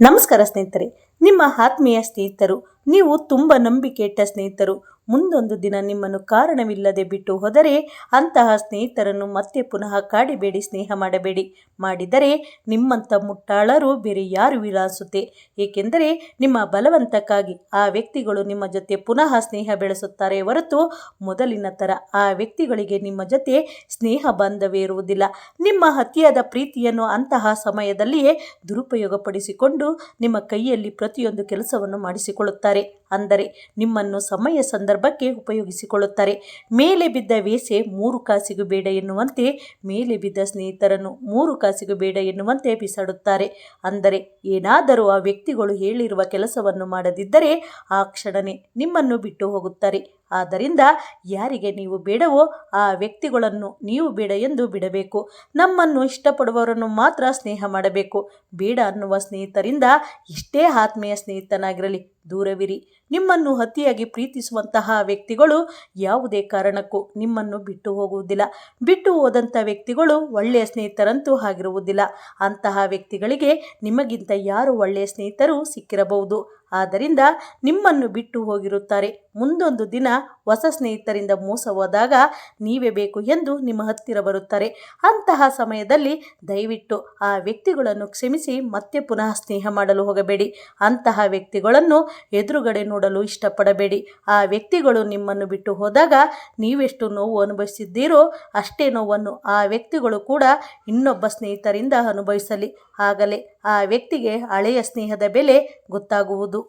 ನಮಸ್ಕಾರ ಸ್ನೇಹಿತರೆ. ನಿಮ್ಮ ಆತ್ಮೀಯ ಸ್ನೇಹಿತರು ನೀವು ತುಂಬ ನಂಬಿಕೆ ಇಟ್ಟ ಸ್ನೇಹಿತರು ಮುಂದೊಂದು ದಿನ ನಿಮ್ಮನ್ನು ಕಾರಣವಿಲ್ಲದೆ ಬಿಟ್ಟು ಹೋದರೆ ಅಂತಹ ಸ್ನೇಹಿತರನ್ನು ಮತ್ತೆ ಪುನಃ ಕಾಡಿಬೇಡಿ, ಸ್ನೇಹ ಮಾಡಬೇಡಿ. ಮಾಡಿದರೆ ನಿಮ್ಮಂಥ ಮುಟ್ಟಾಳರು ಬೇರೆ ಯಾರು ವಿಲಾಸುತ್ತೆ ಏಕೆಂದರೆ ನಿಮ್ಮ ಬಲವಂತಕ್ಕಾಗಿ ಆ ವ್ಯಕ್ತಿಗಳು ನಿಮ್ಮ ಜೊತೆ ಪುನಃ ಸ್ನೇಹ ಬೆಳೆಸುತ್ತಾರೆ ಹೊರತು ಮೊದಲಿನ ಥರ ಆ ವ್ಯಕ್ತಿಗಳಿಗೆ ನಿಮ್ಮ ಜೊತೆ ಸ್ನೇಹ ಬಾಂಧವ್ಯ ಇರುವುದಿಲ್ಲ. ನಿಮ್ಮ ಅತಿಯಾದ ಪ್ರೀತಿಯನ್ನು ಅಂತಹ ಸಮಯದಲ್ಲಿಯೇ ದುರುಪಯೋಗಪಡಿಸಿಕೊಂಡು ನಿಮ್ಮ ಕೈಯಲ್ಲಿ ಪ್ರತಿಯೊಂದು ಕೆಲಸವನ್ನು ಮಾಡಿಸಿಕೊಳ್ಳುತ್ತಾರೆ. ಅಂದರೆ ನಿಮ್ಮನ್ನು ಸಮಯ ಸಂದರ್ಭಕ್ಕೆ ಉಪಯೋಗಿಸಿಕೊಳ್ಳುತ್ತಾರೆ. ಮೇಲೆ ಬಿದ್ದ ವೇಸೆ ಮೂರು ಕಾಸಿಗೂ ಬೇಡ ಎನ್ನುವಂತೆ, ಮೇಲೆ ಬಿದ್ದ ಸ್ನೇಹಿತರನ್ನು ಮೂರು ಕಾಸಿಗೂ ಬೇಡ ಎನ್ನುವಂತೆ ಬಿಸಾಡುತ್ತಾರೆ. ಅಂದರೆ ಏನಾದರೂ ಆ ವ್ಯಕ್ತಿಗಳು ಹೇಳಿರುವ ಕೆಲಸವನ್ನು ಮಾಡದಿದ್ದರೆ, ಆ ಕ್ಷಣನೇ ನಿಮ್ಮನ್ನು ಬಿಟ್ಟು ಹೋಗುತ್ತಾರೆ. ಆದ್ದರಿಂದ ಯಾರಿಗೆ ನೀವು ಬೇಡವೋ ಆ ವ್ಯಕ್ತಿಗಳನ್ನು ನೀವು ಬೇಡ ಎಂದು ಬಿಡಬೇಕು. ನಮ್ಮನ್ನು ಇಷ್ಟಪಡುವವರನ್ನು ಮಾತ್ರ ಸ್ನೇಹ ಮಾಡಬೇಕು. ಬೇಡ ಅನ್ನುವ ಸ್ನೇಹಿತರಿಂದ ಇಷ್ಟೇ ಆತ್ಮೀಯ ಸ್ನೇಹಿತನಾಗಿರಲಿ, ದೂರವಿರಿ. ನಿಮ್ಮನ್ನು ಅತಿಯಾಗಿ ಪ್ರೀತಿಸುವಂತಹ ವ್ಯಕ್ತಿಗಳು ಯಾವುದೇ ಕಾರಣಕ್ಕೂ ನಿಮ್ಮನ್ನು ಬಿಟ್ಟು ಹೋಗುವುದಿಲ್ಲ. ಬಿಟ್ಟು ಹೋದಂಥ ವ್ಯಕ್ತಿಗಳು ಒಳ್ಳೆಯ ಸ್ನೇಹಿತರಂತೂ ಆಗಿರುವುದಿಲ್ಲ. ಅಂತಹ ವ್ಯಕ್ತಿಗಳಿಗೆ ನಿಮಗಿಂತ ಯಾರು ಒಳ್ಳೆಯ ಸ್ನೇಹಿತರು ಸಿಕ್ಕಿರಬಹುದು. ಆದ್ದರಿಂದ ನಿಮ್ಮನ್ನು ಬಿಟ್ಟು ಹೋಗಿರುತ್ತಾರೆ. ಮುಂದೊಂದು ದಿನ ಹೊಸ ಸ್ನೇಹಿತರಿಂದ ಮೋಸ ಹೋದಾಗ ನೀವೇ ಬೇಕು ಎಂದು ನಿಮ್ಮ ಹತ್ತಿರ ಬರುತ್ತಾರೆ. ಅಂತಹ ಸಮಯದಲ್ಲಿ ದಯವಿಟ್ಟು ಆ ವ್ಯಕ್ತಿಗಳನ್ನು ಕ್ಷಮಿಸಿ, ಮತ್ತೆ ಪುನಃ ಸ್ನೇಹ ಮಾಡಲು ಹೋಗಬೇಡಿ. ಅಂತಹ ವ್ಯಕ್ತಿಗಳನ್ನು ಎದುರುಗಡೆ ನೋಡಲು ಇಷ್ಟಪಡಬೇಡಿ. ಆ ವ್ಯಕ್ತಿಗಳು ನಿಮ್ಮನ್ನು ಬಿಟ್ಟು ಹೋದಾಗ ನೀವೆಷ್ಟು ನೋವು ಅನುಭವಿಸಿದ್ದೀರೋ ಅಷ್ಟೇ ನೋವನ್ನು ಆ ವ್ಯಕ್ತಿಗಳು ಕೂಡ ಇನ್ನೊಬ್ಬ ಸ್ನೇಹಿತರಿಂದ ಅನುಭವಿಸಲಿ. ಆಗಲೇ ಆ ವ್ಯಕ್ತಿಗೆ ಹಳೆಯ ಸ್ನೇಹದ ಬೆಲೆ ಗೊತ್ತಾಗುವುದು.